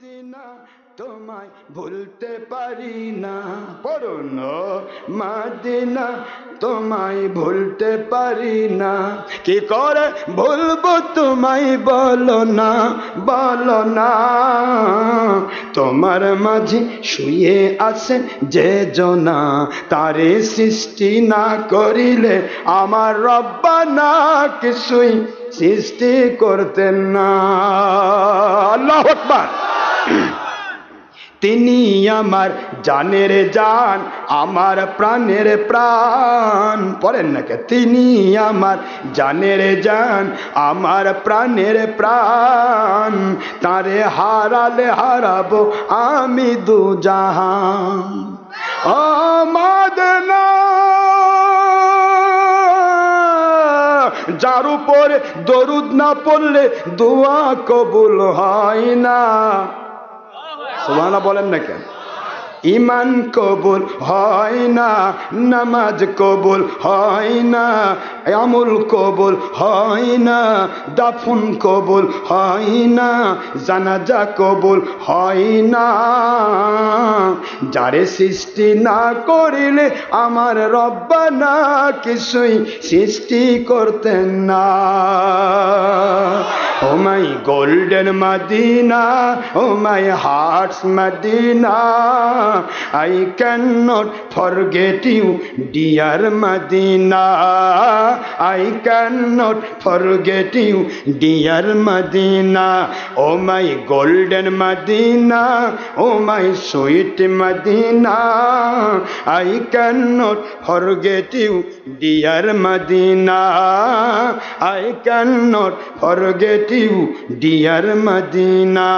মাদিনা তোমায় ভুলতে পারি না। পড়ুন মাদিনা তোমায় ভুলতে পারি না। কি করে ভুলবো তোমায় বলো না বলো না। তোমার মাঝে শুয়ে আছেন যে জনা, তারে সৃষ্টি না করিলে আমার রব্বা না কিছুই সৃষ্টি করতেন না। আল্লাহ আকবার। তিনি আমার জানের জান, আমার প্রাণের প্রাণ। পড়েন নাকি তিনি আমার জানের জান, আমার প্রাণের প্রাণ। তারে হারালে হারাবো আমি দু জাহান। আমাদনা যার উপরে দরুদ না পড়লে দোয়া কবুল হয় না। সুবহানাল্লাহ বলেন না কেন? ইমান কবুল হয় না, নামাজ কবুল হয় না, আমল কবুল হয় না, দাফন কবুল হয় না, জানাজা কবুল হয় না। যারে সৃষ্টি না করিলে আমার রব্বা না কিছুই সৃষ্টি করতেন না। ও my golden Medina, oh my heart's Medina. I can not forget you dear Medina. I can not forget you dear Medina. Oh my golden Medina oh my sweet Medina. I can not forget you dear Medina. I can not forget you, dear Medina.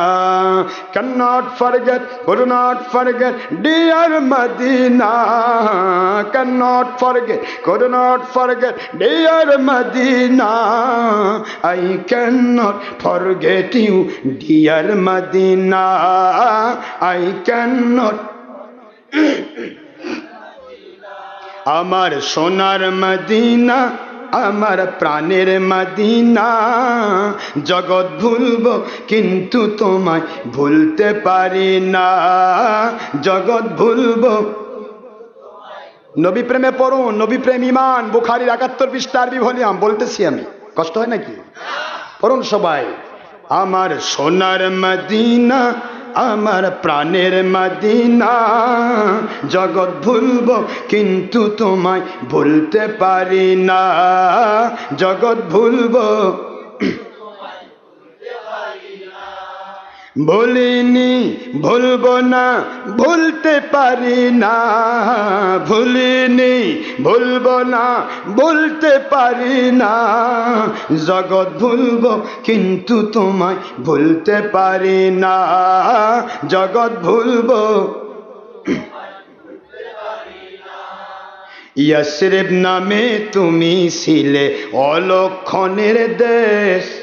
Cannot forget, could not forget, dear Medina. Cannot forget, could not forget, dear Medina. I cannot forget you, dear Medina. I cannot. আমার সোনার Medina আমার প্রাণের মাদিনা। জগৎ ভুলব কিন্তু তোমায় ভুলতে পারি না। জগৎ ভুলব। নবী প্রেমে পড়ুন নবী প্রেম ইমান, বুখারির একাত্তর পৃষ্ঠার ভলিউম, বলতেছি আমি। কষ্ট হয় নাকি? পড়ুন সবাই। আমার সোনার মদিনা আমার প্রাণের মাদিনা। জগৎ ভুলব কিন্তু তোমায় ভুলতে পারি না। জগৎ ভুলব ভুলিনি, ভুলবো না, ভুলতে পারি না। ভুলিনি, ভুলবো না, ভুলতে পারি না। জগৎ ভুলবো, কিন্তু তোমায় ভুলতে পারি না। জগৎ ভুলবো, ইয়াসরেব নামে তুমি ছিলে অলক্ষণের দেশ।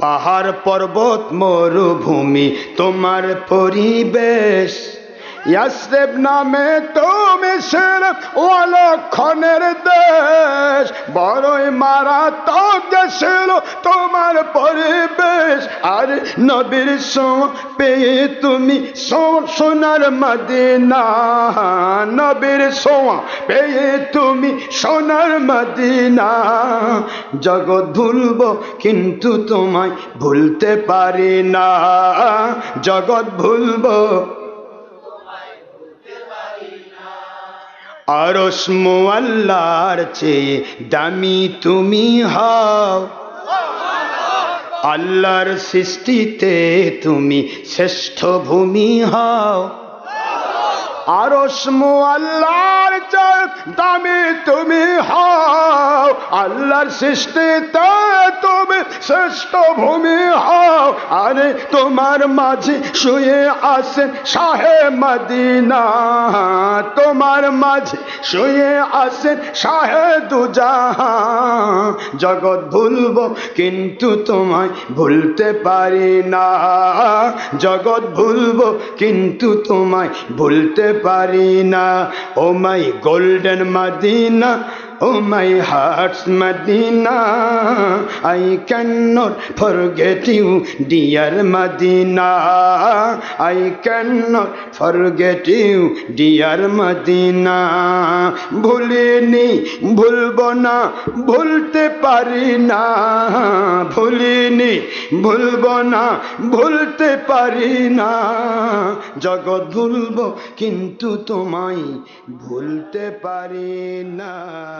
পাহাড় পর্বত মরুভূমি তোমার পরিবেশ। ইয়াসরেব নামে তুমি ছিলে অলক্ষণের দেশ। বড়ই মারা তো ছিল তোমার পরিবেশ। আর নবীর সো পেয়ে তুমি সোনার মদিনা। নবীর সোয়া পেয়ে তুমি সোনার মদিনা। জগৎ ভুলব কিন্তু তোমায় ভুলতে পারি না। জগৎ ভুলব আরস মোয়াল্লার চেয়ে দামি তুমি হও। আল্লাহর সৃষ্টিতে তুমি শ্রেষ্ঠ ভূমি হও। আরস মোয়াল্লার চেয়ে দামি তুমি হও। আল্লাহর সৃষ্টিতে তুমি শ্রেষ্ঠ ভূমি হও। আরে তোমার মাঝে শুয়ে আসেন শাহে মদিনা। তোমার মাঝে শুয়ে আসেন শাহে দুজাহান জগৎ ভুলব, কিন্তু তোমায় ভুলতে পারি না। জগৎ ভুলব, কিন্তু তোমায় ভুলতে পারি না। ও my golden Medina Oh, my heart's Medina. I cannot forget you, dear Medina. I cannot forget you, dear Medina. ভুলিনি ভুলব না ভুলতে পারি না ভুলিনি ভুলব না ভুলতে পারি না জগৎ ভুলব কিন্তু তোমায় ভুলতে পারি না